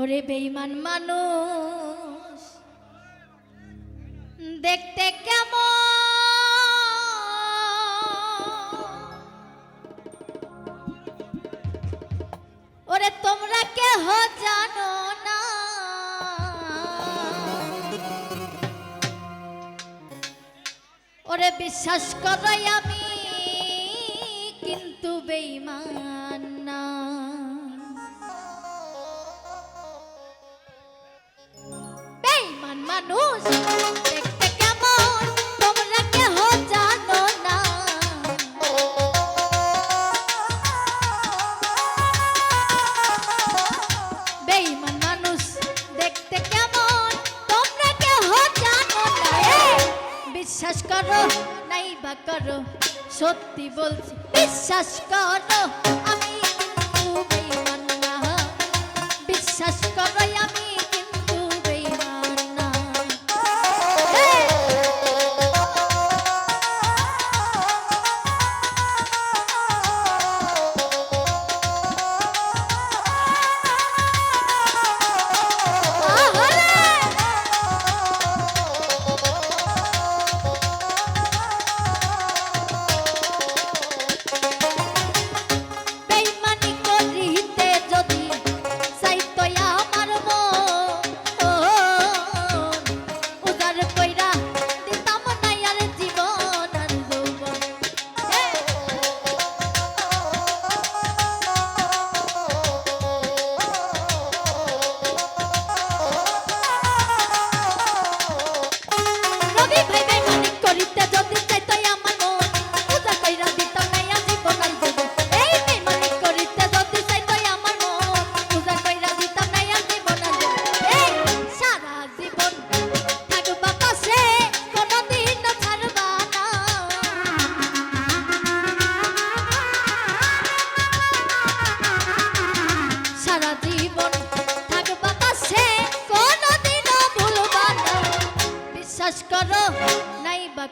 ওরে বেইমান মানুষ, দেখতে কেমন? ওরে তোমরা কেহ জানো না? ওরে বিশ্বাস করাই আমি, কিন্তু বেইমান মানুষ কেমন? তোমরা কেহ বিশ্বাস করো নাই বা করো, সত্যি বলছি, বিশ্বাস করো, আমি বেইমান না। বিশ্বাস করো আমি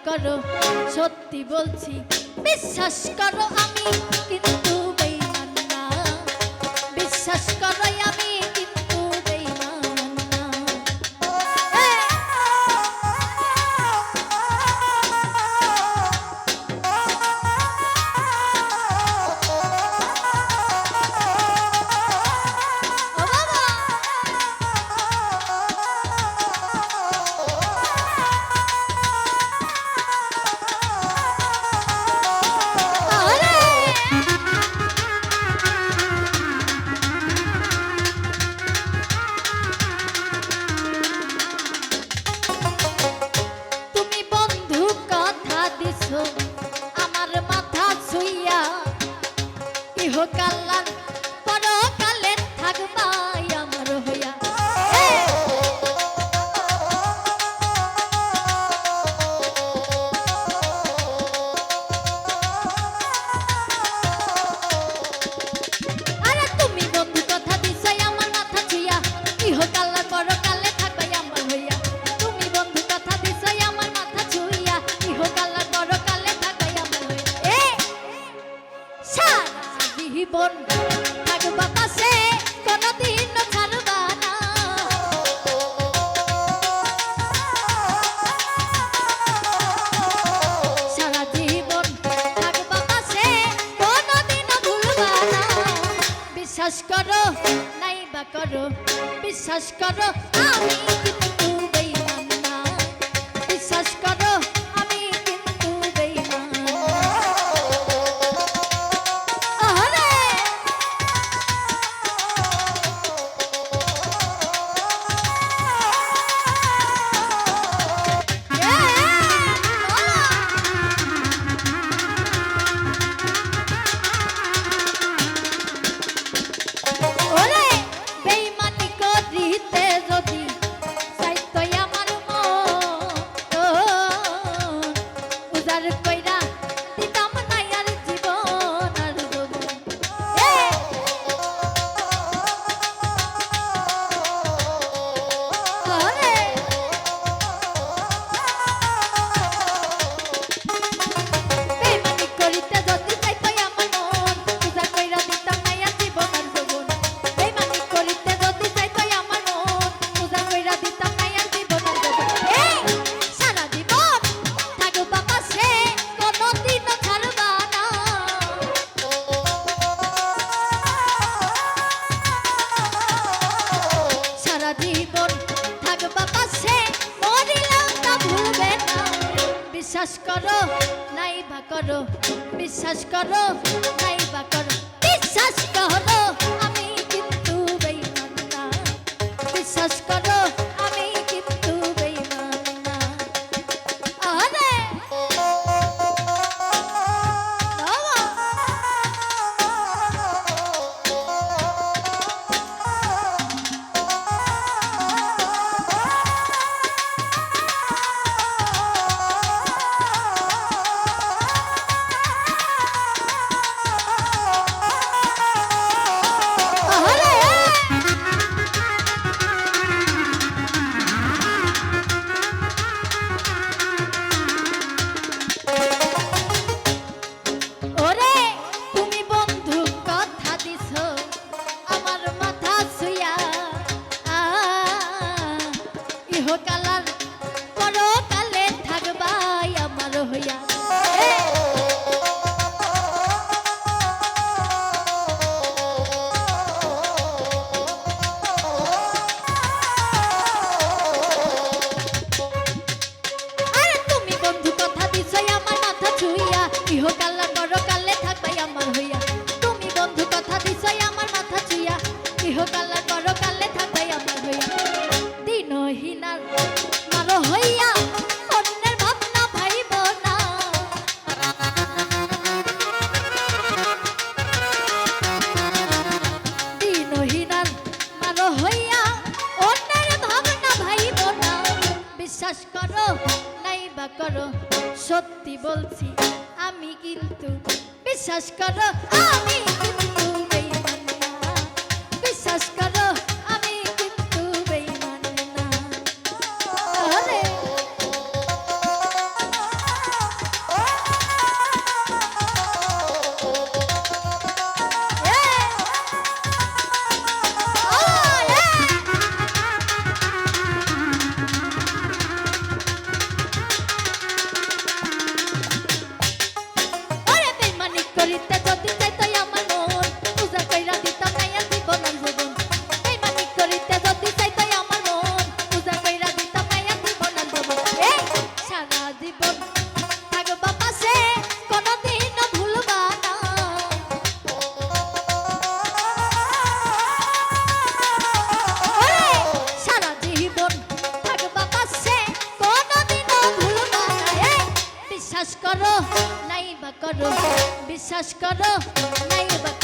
করো সত্যি বলছি বিশ্বাস করো আমি কিন্তু জীবন। থাকবা পাশে কোনদিন ছাড়বা না। সারা জীবন থাকবা পাশে কোনদিন ভুলবা না। বিশ্বাস করো, নাই বা করো, বিশ্বাস করো, আমি কিন্তু বেইমান না বিশ্বাস করো করো বিশ্বাস করো। কালার বিশ্বাস করো। আমি বিশ্বাস করো নাই বা